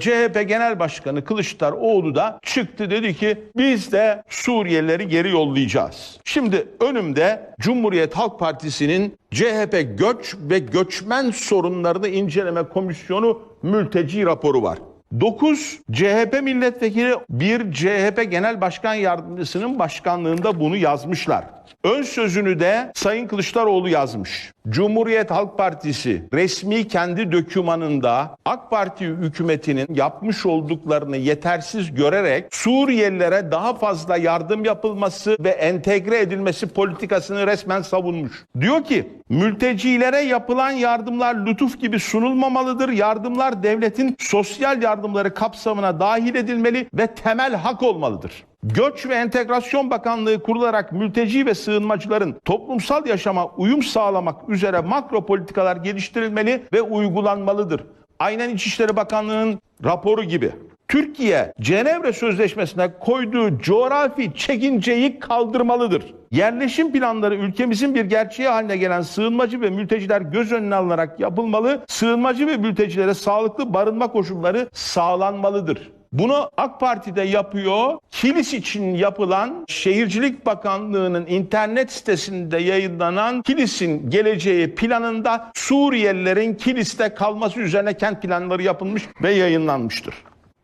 CHP Genel Başkanı Kılıçdaroğlu da çıktı dedi ki biz de Suriyelileri geri yollayacağız. Şimdi önümde Cumhuriyet Halk Partisi'nin CHP göç ve göçmen sorunlarını inceleme komisyonu mülteci raporu var. 9 CHP milletvekili bir CHP Genel Başkan Yardımcısının başkanlığında bunu yazmışlar. Ön sözünü de Sayın Kılıçdaroğlu yazmış. Cumhuriyet Halk Partisi resmi kendi dökümanında AK Parti hükümetinin yapmış olduklarını yetersiz görerek Suriyelilere daha fazla yardım yapılması ve entegre edilmesi politikasını resmen savunmuş. Diyor ki mültecilere yapılan yardımlar lütuf gibi sunulmamalıdır. Yardımlar devletin sosyal yardımları kapsamına dahil edilmeli ve temel hak olmalıdır. Göç ve Entegrasyon Bakanlığı kurularak mülteci ve sığınmacıların toplumsal yaşama uyum sağlamak üzere makro politikalar geliştirilmeli ve uygulanmalıdır. Aynen İçişleri Bakanlığı'nın raporu gibi. Türkiye Cenevre Sözleşmesi'ne koyduğu coğrafi çekinceyi kaldırmalıdır. Yerleşim planları ülkemizin bir gerçeği haline gelen sığınmacı ve mülteciler göz önüne alınarak yapılmalı. Sığınmacı ve mültecilere sağlıklı barınma koşulları sağlanmalıdır. Bunu AK Parti'de yapıyor. Kilis için yapılan Şehircilik Bakanlığı'nın internet sitesinde yayınlanan Kilis'in geleceği planında Suriyelilerin Kilis'te kalması üzerine kent planları yapılmış ve yayınlanmıştır.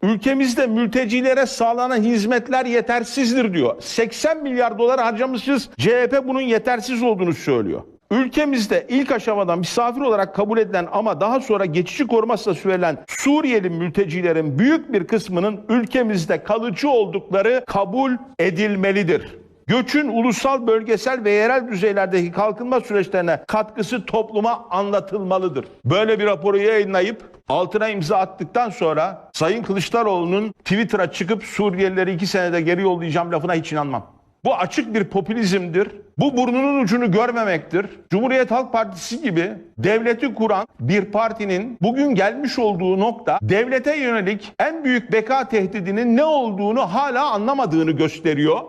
Ülkemizde mültecilere sağlanan hizmetler yetersizdir diyor. 80 milyar dolar harcamışız. CHP bunun yetersiz olduğunu söylüyor. Ülkemizde ilk aşamadan misafir olarak kabul edilen ama daha sonra geçici korumasıyla sürülen Suriyeli mültecilerin büyük bir kısmının ülkemizde kalıcı oldukları kabul edilmelidir. Göçün ulusal, bölgesel ve yerel düzeylerdeki kalkınma süreçlerine katkısı topluma anlatılmalıdır. Böyle bir raporu yayınlayıp altına imza attıktan sonra Sayın Kılıçdaroğlu'nun Twitter'a çıkıp Suriyelileri iki senede geri yollayacağım lafına hiç inanmam. Bu açık bir popülizmdir. Bu burnunun ucunu görmemektir. Cumhuriyet Halk Partisi gibi devleti kuran bir partinin bugün gelmiş olduğu nokta devlete yönelik en büyük beka tehdidinin ne olduğunu hala anlamadığını gösteriyor.